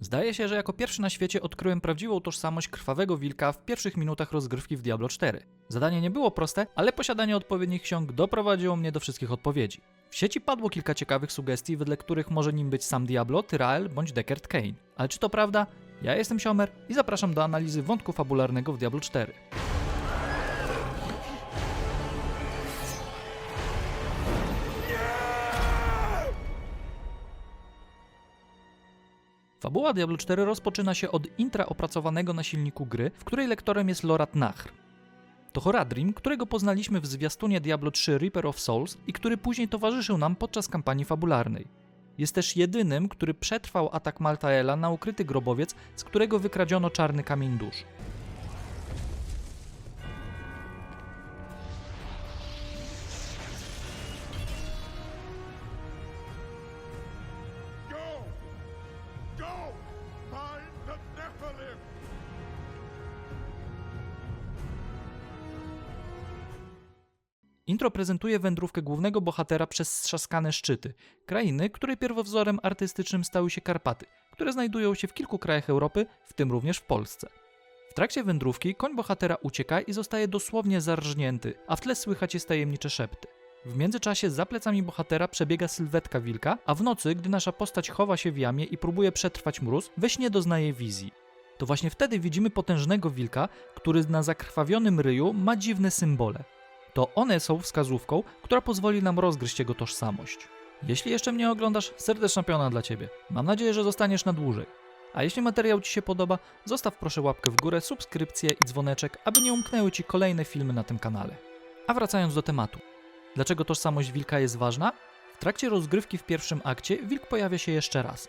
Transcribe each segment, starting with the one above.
Zdaje się, że jako pierwszy na świecie odkryłem prawdziwą tożsamość krwawego wilka w pierwszych minutach rozgrywki w Diablo 4. Zadanie nie było proste, ale posiadanie odpowiednich ksiąg doprowadziło mnie do wszystkich odpowiedzi. W sieci padło kilka ciekawych sugestii, wedle których może nim być sam Diablo, Tyrael bądź Deckard Kane. Ale czy to prawda? Ja jestem Siomer i zapraszam do analizy wątku fabularnego w Diablo 4. Fabuła Diablo 4 rozpoczyna się od intra opracowanego na silniku gry, w której lektorem jest Lorat Nahr. To Horadrim, którego poznaliśmy w zwiastunie Diablo 3 Reaper of Souls i który później towarzyszył nam podczas kampanii fabularnej. Jest też jedynym, który przetrwał atak Maltaela na ukryty grobowiec, z którego wykradziono czarny kamień dusz. Intro prezentuje wędrówkę głównego bohatera przez strzaskane szczyty, krainy, której pierwowzorem artystycznym stały się Karpaty, które znajdują się w kilku krajach Europy, w tym również w Polsce. W trakcie wędrówki koń bohatera ucieka i zostaje dosłownie zarżnięty, a w tle słychać jest tajemnicze szepty. W międzyczasie za plecami bohatera przebiega sylwetka wilka, a w nocy, gdy nasza postać chowa się w jamie i próbuje przetrwać mróz, we śnie doznaje wizji. To właśnie wtedy widzimy potężnego wilka, który na zakrwawionym ryju ma dziwne symbole. To one są wskazówką, która pozwoli nam rozgryźć jego tożsamość. Jeśli jeszcze mnie oglądasz, serdeczna piona dla Ciebie. Mam nadzieję, że zostaniesz na dłużej. A jeśli materiał Ci się podoba, zostaw proszę łapkę w górę, subskrypcję i dzwoneczek, aby nie umknęły Ci kolejne filmy na tym kanale. A wracając do tematu. Dlaczego tożsamość wilka jest ważna? W trakcie rozgrywki w pierwszym akcie wilk pojawia się jeszcze raz.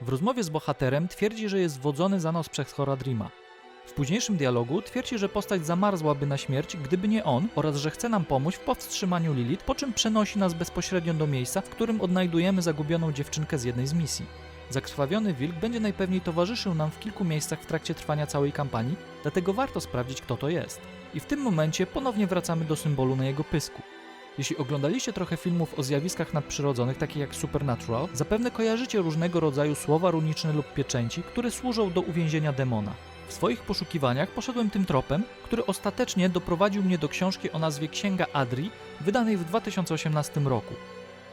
W rozmowie z bohaterem twierdzi, że jest wodzony za nos przez Horadrima. W późniejszym dialogu twierdzi, że postać zamarzłaby na śmierć, gdyby nie on, oraz że chce nam pomóc w powstrzymaniu Lilith, po czym przenosi nas bezpośrednio do miejsca, w którym odnajdujemy zagubioną dziewczynkę z jednej z misji. Zakrwawiony wilk będzie najpewniej towarzyszył nam w kilku miejscach w trakcie trwania całej kampanii, dlatego warto sprawdzić, kto to jest. I w tym momencie ponownie wracamy do symbolu na jego pysku. Jeśli oglądaliście trochę filmów o zjawiskach nadprzyrodzonych, takich jak Supernatural, zapewne kojarzycie różnego rodzaju słowa runiczne lub pieczęci, które służą do uwięzienia demona. W swoich poszukiwaniach poszedłem tym tropem, który ostatecznie doprowadził mnie do książki o nazwie Księga Adri, wydanej w 2018 roku.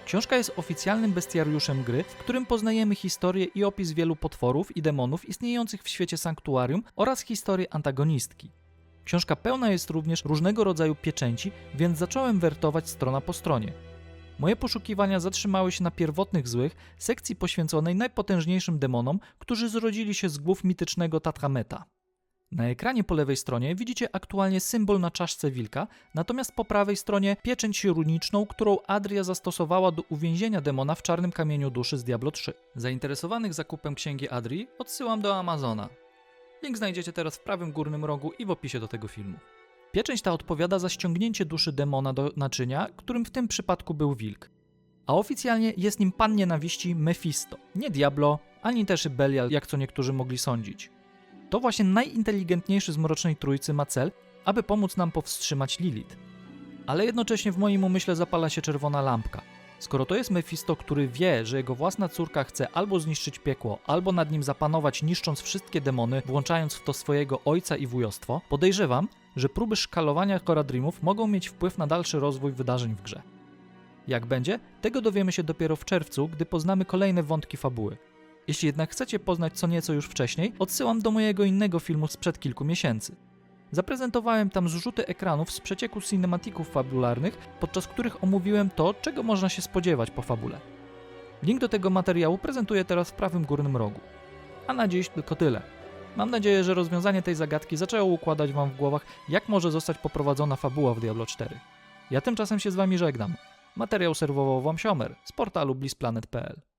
Książka jest oficjalnym bestiariuszem gry, w którym poznajemy historię i opis wielu potworów i demonów istniejących w świecie sanktuarium oraz historię antagonistki. Książka pełna jest również różnego rodzaju pieczęci, więc zacząłem wertować strona po stronie. Moje poszukiwania zatrzymały się na pierwotnych złych, sekcji poświęconej najpotężniejszym demonom, którzy zrodzili się z głów mitycznego Tatrameta. Na ekranie po lewej stronie widzicie aktualnie symbol na czaszce wilka, natomiast po prawej stronie pieczęć runiczną, którą Adria zastosowała do uwięzienia demona w czarnym kamieniu duszy z Diablo 3. Zainteresowanych zakupem księgi Adrii odsyłam do Amazona. Link znajdziecie teraz w prawym górnym rogu i w opisie do tego filmu. Pieczęć ta odpowiada za ściągnięcie duszy demona do naczynia, którym w tym przypadku był wilk. A oficjalnie jest nim pan nienawiści Mephisto, nie Diablo, ani też Belial, jak co niektórzy mogli sądzić. To właśnie najinteligentniejszy z Mrocznej Trójcy ma cel, aby pomóc nam powstrzymać Lilith. Ale jednocześnie w moim umyśle zapala się czerwona lampka. Skoro to jest Mephisto, który wie, że jego własna córka chce albo zniszczyć piekło, albo nad nim zapanować, niszcząc wszystkie demony, włączając w to swojego ojca i wujostwo, podejrzewam, że próby szkalowania Koradrimów mogą mieć wpływ na dalszy rozwój wydarzeń w grze. Jak będzie, tego dowiemy się dopiero w czerwcu, gdy poznamy kolejne wątki fabuły. Jeśli jednak chcecie poznać co nieco już wcześniej, odsyłam do mojego innego filmu sprzed kilku miesięcy. Zaprezentowałem tam zrzuty ekranów z przecieku cinematików fabularnych, podczas których omówiłem to, czego można się spodziewać po fabule. Link do tego materiału prezentuję teraz w prawym górnym rogu. A na dziś tylko tyle. Mam nadzieję, że rozwiązanie tej zagadki zaczęło układać Wam w głowach, jak może zostać poprowadzona fabuła w Diablo 4. Ja tymczasem się z Wami żegnam. Materiał serwował Wam Siomer z portalu blissplanet.pl.